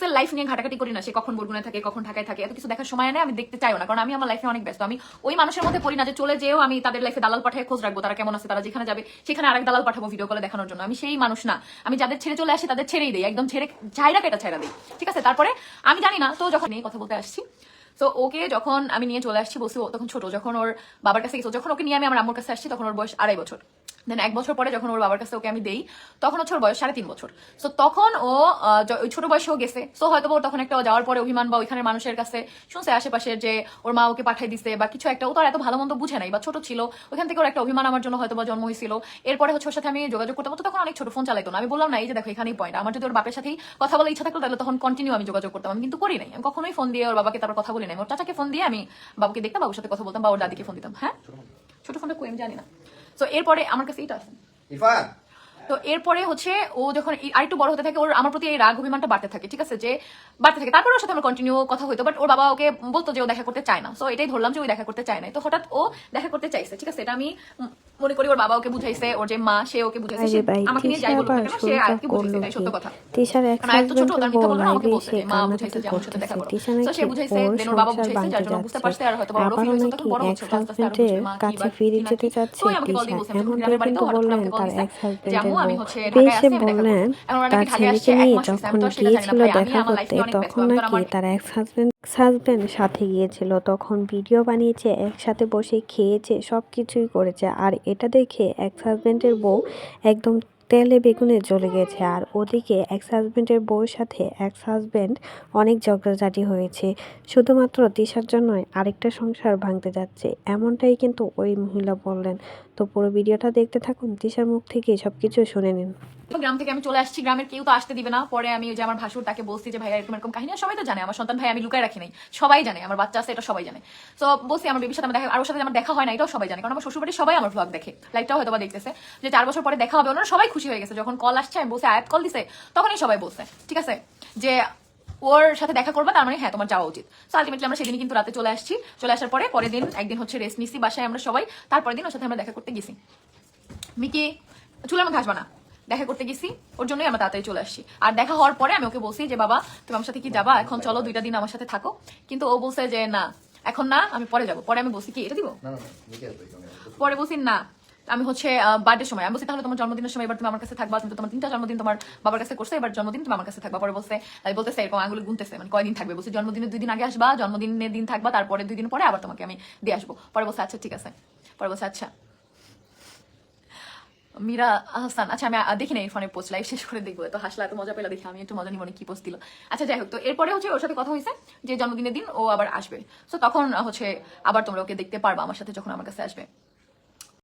এক্সের লাইফ নিয়ে ঘাটাঘাটি করি না। সে কখন বরগুনে থাকে, কখন ঢাকায় থাকে, এত কিছু দেখার সময় নেই, আমি দেখতে চাইও না, কারণ আমি আমার লাইফে অনেক ব্যস্ত। আমি ওই মানুষের মধ্যে পড়ি না যে চলে যেও আমি তাদের লাইফে দালাল পাঠায় খোঁজ রাখব, তারা কেমন আছে, তারা যেখানে যাবে, সেখানে আরেক দালাল পাঠাবো ভিডিও কলে দেখানোর জন্য। আমি সেই মানুষ না। আমি যাদের ছেড়ে চলে আসি, তাদের ছেড়েই দিই, একদম ছেড়ে ছাইরা কেটা ছাইরা দিই। ঠিক আছে? তারপরে আমি জানি না, তো যখন এই কথা বলতে আসছি, তো ওকে যখন আমি নিয়ে চলে আসছি বসে তখন ছোট, যখন ওর বাবার কাছে গেছে যখন ওকে নিয়ে আমি আমার আম্মুর কাছে আসছি, তখন ওর বয়স আড়াই বছর। দেন এক বছর পরে যখন ওর বাবার কাছে ওকে আমি দেই তখন হচ্ছে ওর বয়স সাড়ে তিন বছর। সো তখন ও ওই ছোট বয়সেও গেছে। সো হয়তো ওর তখন একটা যাওয়ার পরে অভিমান বা ওইখানের মানুষের কাছে শুনছে আশেপাশের যে ওর মা ওকে পাঠিয়ে দিছে বা কিছু একটা ও তো আর এত ভালো মন্দ বুঝে নাই বা ছোট ছিল ওইখান থেকে ওর একটা অভিমান আমার জন্য হয়তো বা জন্ম হয়েছিল। এরপরে হচ্ছে ওর সাথে আমি যোগাযোগ করতাম ও তো তখন অনেক ছোট ফোন চালাইতো না। আমি বললাম না এই যে দেখো এখানেই পয়েন্ট আমার যদি ওর বাপের সাথেই কথা বলে ইচ্ছা থাকল তাহলে তখন কন্টিনিউ আমি যোগাযোগ করতাম। আমি কিন্তু করি নাই। আমি কখনোই ফোন দিয়ে ওর বাবাকে তারপর কথা বলি নাই। ওর চাচাকে ফোন দিয়ে আমি বাবুকে দেখতাম বাবুর সাথে কথা বলতাম বা ওর দাদিকে ফোন দিতাম। হ্যাঁ? ছোট ফোনটা কই আমি জানি না। তো এরপরে আমার কাছে এটা আছে। ইরফান। তো এরপরে হচ্ছে ও যখন আরেকটু বড় হতে থাকে ওর আমার প্রতি এই রাগ অভিমানটা বাড়তে থাকে ঠিক আছে? যে বাড়তে থাকে। তারপর ওর সাথে আমার কন্টিনিউ কথা হইতো বাট ওর বাবা ওকে বলতো যে ও দেখা করতে চায় না। তো এটাই ধরলাম যে ওই দেখা করতে চায় না তো হঠাৎ ও দেখা করতে চাইছে ঠিক আছে? এটা আমি মনে করি ওর বাবা ওকে বুঝাইছে ওর যে মা সে ওকে বুঝাইছে সে আমাকে নিয়ে যাই বলুক না কেন? সে আজকে বুঝাইছে এটাই সত্য কথা। তিশার এক কারণ এত ছোট তার মিথ্যা বলব আমাকে বলছে মা বুঝাইছে যে আমার সাথে দেখা করো। তো সে বুঝাইছে দেন ওর বাবা বুঝাইছে যার জন্য বুঝতে পারছে আর হয়তো বড় হয়েছে তখন বড় হচ্ছে আস্তে আস্তে আরও মা কি কাছে ফিরে যেতে। চাচ্ছে তো এমনটাই কিন্তু বললেন তার দিছে এক্স যে আম্মু আমি হাজবেন্ডের হচ্ছে বউ ঢাকায় আসছি পেয়ে এখন ওরা সে নাকি ঢাকায় আসছে এক বললেন তার ছেলেকে নিয়ে যখন তো গিয়েছিল দেখা আমার লাইফ নিয়ে করতে তখন তো নাকি তার এক্স হাজবেন্ড হাজবেন্ড সাথে গিয়েছিল, তখন ভিডিও বানিয়েছে, একসাথে বসে খেয়েছে সব কিছুই করেছে। আর এটা দেখে এক্স হাজব্যান্ডের বউ একদম তেলে বেগুনে জ্বলে গেছে আর ওদিকে এক্স হাজবেন্ডের বউয়ের সাথে এক্স হাজবেন্ড অনেক ঝগড়াঝাটি হয়েছে। শুধুমাত্র দিশার জন্যই আরেকটা সংসার ভাঙতে যাচ্ছে। এমনটাই কিন্তু ওই মহিলা বললেন। তো পুরো ভিডিওটা দেখতে থাকুন, দিশার মুখ থেকে সব কিছু শুনে নিন। গ্রাম থেকে আমি চলে আসছি, গ্রামের কেউ তো আসতে দিবে না। পরে আমি ওই যে আমার ভাসুর, তাকে বলছি যে ভাই এরকম এরকম কাহিনী সবাই তো জানে। আমার সন্তান ভাই আমি লুকায় রাখি নাই। সবাই জানে। আমার বাচ্চা আছে, এটা সবাই জানে। তো বলছি, আমার বেবির সাথে আমার দেখা আর সাথে আমার দেখা হয় না, এটাও সবাই জানে। কারণ আমার শ্বশুরবাড়ি সবাই আমার ব্লগ দেখে। লাইভটাও হয়তো দেখতেছে। যে চার বছর পরে দেখা হবে, ওনারা সবাই হয়ে গেছে। যখন কল আসছে আমি বলছি আয়াত কল দিছে? তখনই সবাই বলছে ঠিক আছে? যে ওর সাথে দেখা করবা তার মানে হ্যাঁ তোমার যাওয়া উচিত। সো আলটিমেটলি আমরা সেদিনই কিন্তু রাতে চলে আসছি। চলে আসার পরে পরের দিন একদিন হচ্ছে রেস্ট নিছি বাসায় আমরা সবাই। তারপরের দিন ওর সাথে আমরা দেখা করতে গেছি। মিকি চুলের মধ্যে আসবা না। দেখা করতে গেছি ওর জন্যই আমরা তাড়াতাড়ি চলে আসছি। আর দেখা হওয়ার পরে আমি ওকে বলছি যে বাবা তুমি আমার সাথে কি যাবা? এখন চলো দুইটা দিন আমার সাথে থাকো। কিন্তু ও বলছে যে না এখন না আমি পরে যাব। পরে আমি বলছি কি এটা দিব। পরে বলছি না আমি হচ্ছে বার্থডে সময়। আমি বলছি, তাহলে তোমার জন্মদিনের সময় এবার তুমি আমার কাছে থাকবা। তুমি তোমার তিনটা জন্মদিন তোমার বাবার কাছে করছে, এবার জন্মদিন তুমি আমার কাছে থাকবা। পরে বলছে, তাই বলতেছে, এরকম আঙুলে গুনতেছে মানে কয়দিন থাকবে? বলছি, জন্মদিনের দুই দিন আগে আসবা, জন্মদিনের দিন থাকবা তারপরে দুই দিন পরে আবার তোমাকে আমি দিয়ে আসব। পরে বলছে আচ্ছা ঠিক আছে। পরে বলছে আচ্ছা। মীরা, হাসান আচ্ছা আমি দেখি না এই ফোনের পোস্ট লাইভ শেষ করে দেখব। তো হাসলা, এত মজা পেলা দেখি আমি একটু মজা নিব কি পোস্ট দিল। আচ্ছা যাই হোক, তো এরপরে হচ্ছে ওর সাথে কথা হয়েছে যে জন্মদিনের দিন ও আবার আসবে। তো তখন হচ্ছে আবার তোমরা ওকে দেখতে পারবা, আমার সাথে যখন আমার কাছে আসবে।